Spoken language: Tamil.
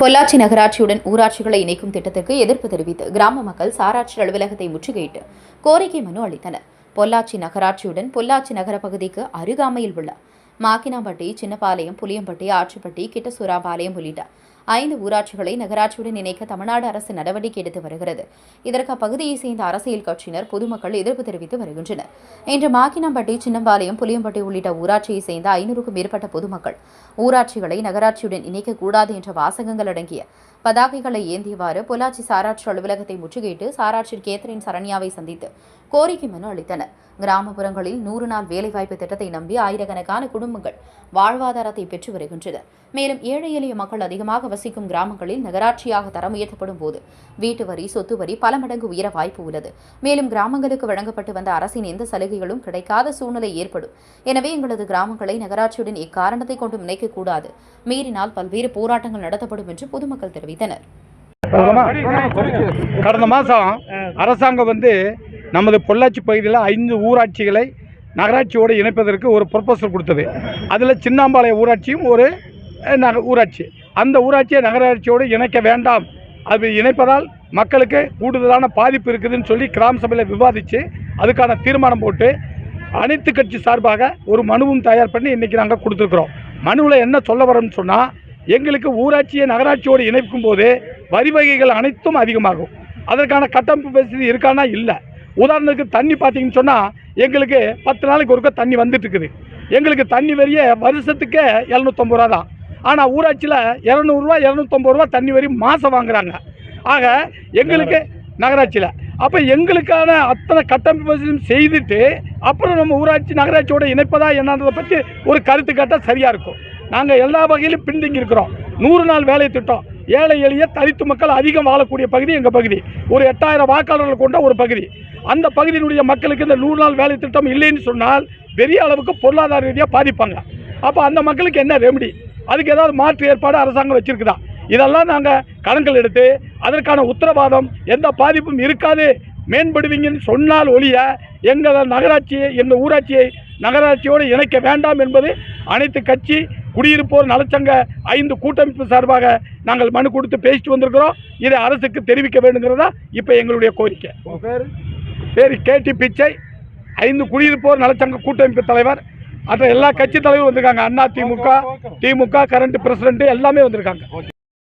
பொள்ளாச்சி நகராட்சியுடன் ஊராட்சிகளை இணைக்கும் திட்டத்திற்கு எதிர்ப்பு தெரிவித்து கிராம மக்கள் சாராட்சி அலுவலகத்தை முற்றுகையிட்டு கோரிக்கை மனு அளித்தனர். பொள்ளாச்சி நகராட்சியுடன் பொள்ளாச்சி நகர பகுதிக்கு அருகாமையில் உள்ள மாக்கினாம்பட்டி சின்னப்பாளையம் புளியம்பட்டி ஆற்றுப்பட்டி கிட்டசூராபாளையம் உள்ளிட்ட ஐந்து ஊராட்சிகளை நகராட்சியுடன் இணைக்க தமிழ்நாடு அரசு நடவடிக்கை எடுத்து வருகிறது. இதற்கு அப்பகுதியைச் சேர்ந்த அரசியல் கட்சியினர் பொதுமக்கள் எதிர்ப்பு தெரிவித்து வருகின்றனர். இன்று மாக்கினாம்பட்டி சின்னம்பாளையம் புளியம்பட்டி உள்ளிட்ட ஊராட்சியைச் சேர்ந்த ஐநூறுக்கும் மேற்பட்ட பொதுமக்கள் ஊராட்சிகளை நகராட்சியுடன் இணைக்கக்கூடாது என்ற வாசகங்கள் அடங்கிய பதாகைகளை ஏந்தியவாறு பொள்ளாச்சி சாராட்சி அலுவலகத்தை முற்றுகையிட்டு சாராட்சி கேத்தரின் சரண்யாவை சந்தித்து கோரிக்கை மனு அளித்தனர். கிராமப்புறங்களில் நூறு நாள் வேலைவாய்ப்பு திட்டத்தை நம்பி ஆயிரக்கணக்கான குடும்பங்கள் வாழ்வாதாரத்தை பெற்று வருகின்றனர் மேலும் ஏழை எளிய மக்கள் அதிகமாக வசிக்கும் கிராமங்களில் நகராட்சியாக தரம் உயர்த்தப்படும் போது வீட்டு வரி சொத்து வரி பல மடங்கு உயர வாய்ப்பு உள்ளது. மேலும் கிராமங்களுக்கு வழங்கப்பட்டு வந்த அரசின் எந்த சலுகைகளும் கிடைக்காத சூழ்நிலை ஏற்படும். எனவே எங்களது கிராமங்களை நகராட்சியுடன் இக்காரணத்தை கொண்டும் இணைக்கக்கூடாது. மீறினால் பல்வேறு போராட்டங்கள் நடத்தப்படும் என்று பொதுமக்கள் தெரிவித்தனர். கடந்த மாதம் அரசாங்கம் வந்து நமது பொள்ளாச்சி பகுதியில் ஐந்து ஊராட்சிகளை நகராட்சியோடு இணைப்பதற்கு ஒரு ப்ரொப்போசல் கொடுத்தது. அதில் சின்னாம்பாளைய ஊராட்சியும் ஒரு நக ஊராட்சி. அந்த ஊராட்சியை நகராட்சியோடு இணைக்க வேண்டாம். அது இணைப்பதால் மக்களுக்கு கூடுதலான பாதிப்பு இருக்குதுன்னு சொல்லி கிராம சபையில் விவாதித்து அதுக்கான தீர்மானம் போட்டு அனைத்து கட்சி சார்பாக ஒரு மனுவும் தயார் பண்ணி இன்றைக்கி நாங்கள் கொடுத்துருக்குறோம். மனுவில் என்ன சொல்ல வரோம்னு சொன்னால் எங்களுக்கு ஊராட்சியை நகராட்சியோடு இணைக்கும் போது வரி வகைகள் அனைத்தும் அதிகமாகும். அதற்கான கட்டமைப்பு வசதி இருக்கானா? இல்லை. உதாரணத்துக்கு தண்ணி பார்த்தீங்கன்னு சொன்னால் எங்களுக்கு பத்து நாளைக்கு ஒருக்க தண்ணி வந்துட்டு இருக்குது எங்களுக்கு தண்ணி வரிய வருஷத்துக்கு இரநூத்தம்பது ரூபா தான். ஆனால் ஊராட்சியில் இரநூறுவா இரநூத்தொம்பது ரூபா தண்ணி வரி மாதம் வாங்குறாங்க. ஆக எங்களுக்கு நகராட்சியில். அப்போ எங்களுக்கான அத்தனை கட்டமைப்பு வசதியும் செய்துட்டு அப்புறம் நம்ம ஊராட்சி நகராட்சியோட இணைப்பதா என்னன்றதை பற்றி ஒரு கருத்து கேட்டால் சரியாக இருக்கும். நாங்கள் எல்லா வகையிலும் பின்தங்கி இருக்கிறோம். நூறு நாள் வேலை திட்டம். ஏழை எளிய தலித்து மக்கள் அதிகம் வாழக்கூடிய பகுதி எங்கள் பகுதி. ஒரு எட்டாயிரம் வாக்காளர்கள் கொண்ட ஒரு பகுதி. அந்த பகுதியினுடைய மக்களுக்கு இந்த நூறு நாள் வேலை திட்டம் இல்லைன்னு சொன்னால் பெரிய அளவுக்கு பொருளாதார ரீதியாக பாதிப்பாங்க. அப்போ அந்த மக்களுக்கு என்ன ரெமடி அதுக்கு ஏதாவது மாற்று ஏற்பாடு அரசாங்கம் வச்சிருக்குதா? இதெல்லாம் நாங்கள் கணக்கில் எடுத்து அதற்கான உத்தரவாதம் எந்த பாதிப்பும் இருக்காது. மேம்படுவீங்கன்னு சொன்னால் ஒழிய எங்கள் நகராட்சியை எங்கள் ஊராட்சியை நகராட்சியோடு இணைக்க வேண்டாம் என்பது அனைத்து கட்சி குடியிருப்போர் நலச்சங்க ஐந்து கூட்டமைப்பு சார்பாக நாங்கள் மனு கொடுத்து பேசிட்டு வந்திருக்கிறோம். இதை அரசுக்கு தெரிவிக்க வேண்டுங்கிறதா இப்போ எங்களுடைய கோரிக்கை. பேர்? கேடி பிச்சை ஐந்து குடியிருப்போர் நலச்சங்க கூட்டமைப்பு தலைவர். மற்ற எல்லா கட்சி தலைவரும் வந்திருக்காங்க. அண்ணா திமுக திமுக கரண்ட் பிரசிடண்ட் எல்லாமே வந்திருக்காங்க.